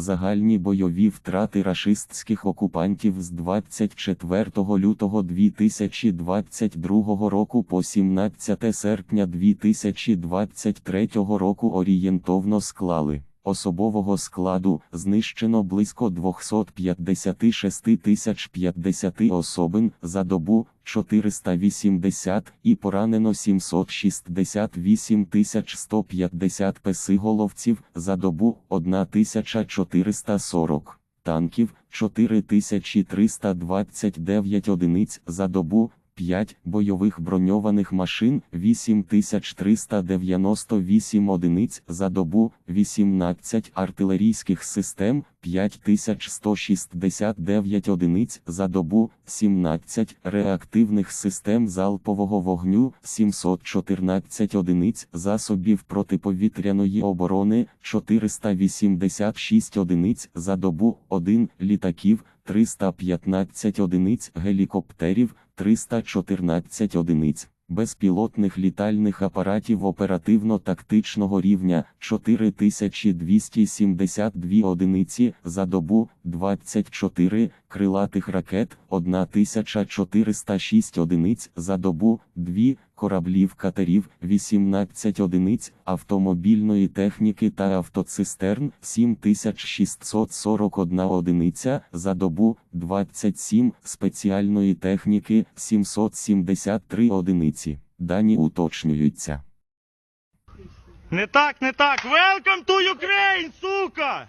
Загальні бойові втрати рашистських окупантів з 24 лютого 2022 року по 17 серпня 2023 року орієнтовно склали. Особового складу знищено близько 256 тисяч 50 особин за добу 480 і поранено 768 тисяч 150 песиголовців за добу 1440 танків 4329 одиниць за добу 5 бойових броньованих машин 8398 одиниць за добу, 18 артилерійських систем 5169 одиниць за добу, 17 реактивних систем залпового вогню 714 одиниць засобів протиповітряної оборони 486 одиниць за добу, 1 літаків 315 одиниць гелікоптерів 314 одиниць, безпілотних літальних апаратів оперативно-тактичного рівня 4272 одиниці за добу, 24 крилатих ракет 1406 одиниць за добу, 2 кораблів катерів 18 одиниць автомобільної техніки та автоцистерн 7641 одиниця за добу, 27 спеціальної техніки 773 одиниці. Дані уточнюються. Не так, не так. Welcome to Ukraine, сука!